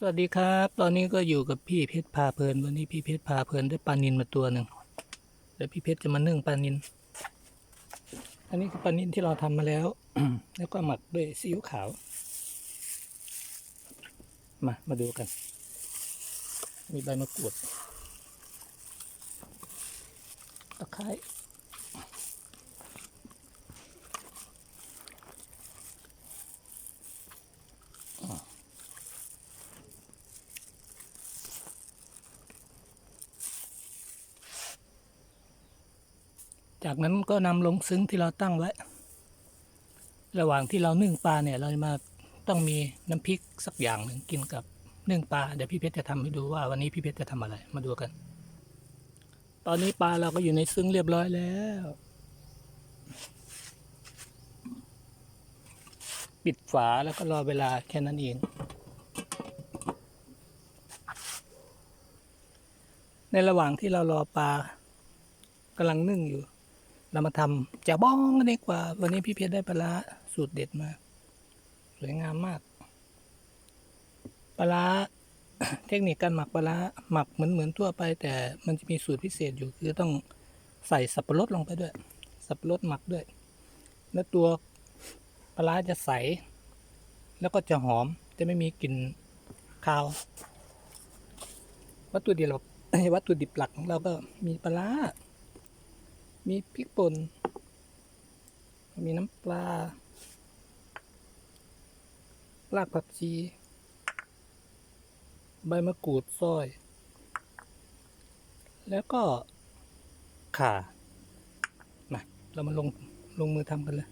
สวัสดีครับ ตอนนี้ก็อยู่กับพี่เพชรพาเพลิน วันนี้พี่เพชรพาเพลินได้ปลานินมาตัวหนึ่งแล้วพี่เพชรจะมานึ่งปลานิน อันนี้คือปลานินที่เราทำมาแล้ว แล้วก็หมักด้วยซีอิ๊วขาว มา มาดูกัน มีใบมะกรูดตะไคร้ จากนั้นก็นำลงซึ้งที่เราตั้งไว้ ระหว่างที่เรานึ่งปลาเนี่ย เราจะมาต้องมีน้ำพริกสักอย่างหนึ่งกินกับนึ่งปลาเดี๋ยวพี่เพชรจะทำให้ดูว่าวันนี้พี่เพชรจะทำอะไร มาดูกัน ตอนนี้ปลาเราก็อยู่ในซึ้งเรียบร้อยแล้ว ปิดฝาแล้วก็รอเวลาแค่นั้นเองในระหว่างที่เรารอปลากำลังนึ่งอยู่ เรามาทำจะบ้องกันดีกว่า วันนี้พี่เพชรได้ปลาร้าสูตรเด็ดมา สวยงามมาก ปลาร้าเทคนิคการหมักปลาร้าหมักเหมือนเหมือนทั่วไป แต่มันจะมีสูตรพิเศษอยู่คือต้องใส่สับปะรดลงไปด้วย สับปะรดหมักด้วย แล้วตัวปลาร้าจะใส แล้วก็จะหอมจะไม่มีกลิ่นคาว วัตถุดิบเราวัตถุดิบหลักของเราก็มีปลาร้า มีพริกป่น มีน้ำปลา รากผักชี ใบมะกรูดซอย แล้วก็ข่ามาเรามาลง ลงมือทำกันเลย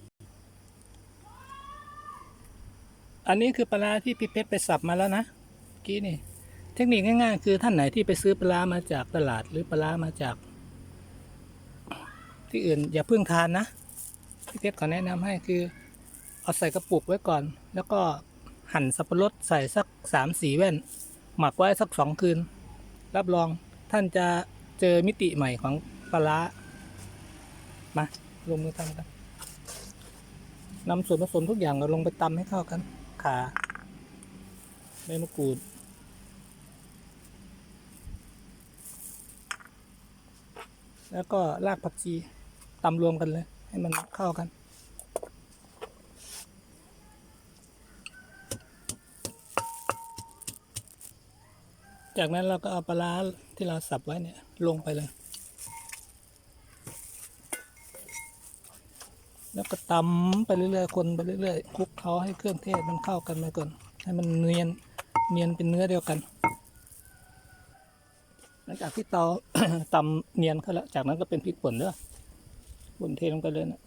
อันนี้คือปลาที่พี่เพชรไปสับมาแล้วนะกี้นี่ เทคนิคง่ายๆ คือท่านไหนที่ไปซื้อปลามาจากตลาดหรือปลามาจาก ที่อื่นอย่าเพิ่งทานนะพี่เพชรขอแนะนำให้คือ เอาใส่กระปุกไว้ก่อน แล้วก็หั่นสับปะรดใส่สักสามสี่แว่น หมักไว้สักสองคืน รับรองท่านจะเจอมิติใหม่ของปลาร้ามาลงมือทำกันนำส่วนผสมทุกอย่างเราลงไปตำให้เข้ากัน ขาใบมะกรูดแล้วก็รากผักชี ตำรวมกันเลย ให้มันเข้ากันจากนั้นเราก็เอาปลาที่เราสับไว้เนี่ยลงไปเลย แล้วก็ตำไปเรื่อยๆ คนไปเรื่อยๆคลุกเขาให้เครื่องเทศมันเข้ากันไปก่อน ให้มันเนียนเนียนเป็นเนื้อเดียวกัน หลังจากที่เตาตำเนียนเข้าแล้ว จากนั้นก็เป็นพริกป่นเด้อ ป่นเทลงไปเลยนะ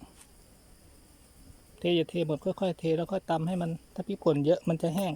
เทอย่าเทหมดค่อยๆเทแล้วค่อยตำให้มัน ถ้าพริกป่นเยอะมันจะแห้ง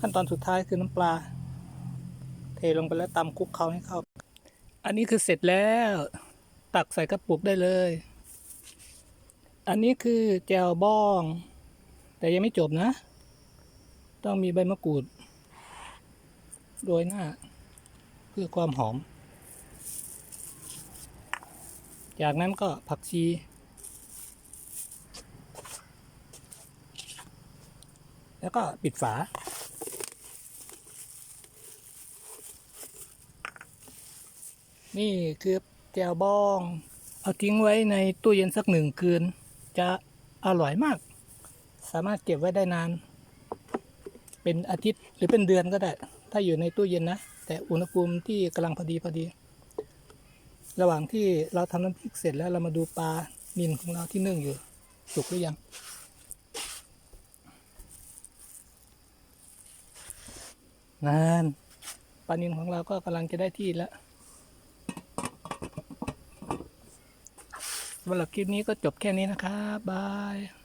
ขั้นตอนสุดท้ายคือน้ำปลา เทลงไปแล้วตำคลุกเคล้าให้เข้า อันนี้คือเสร็จแล้ว ตักใส่กระปุกได้เลย อันนี้คือแจวบ้อง แต่ยังไม่จบนะ ต้องมีใบมะกรูดโรยหน้า เพื่อความหอม จากนั้นก็ผักชีแล้วก็ปิดฝา นี่คือแจวบ้อง เอาทิ้งไว้ในตู้เย็นสักหนึ่งคืน จะอร่อยมาก สามารถเก็บไว้ได้นาน เป็นอาทิตย์หรือเป็นเดือนก็ได้ ถ้าอยู่ในตู้เย็นนะ แต่อุณหภูมิที่กำลังพอดีพอดี ระหว่างที่เราทำน้ำพริกเสร็จแล้วเรามาดูปลานิลของเราที่นึ่งอยู่ สุกหรือยังนานปลานิลของเราก็กำลังจะได้ที่แล้ว สำหรับคลิปนี้ก็จบแค่นี้นะครับบาย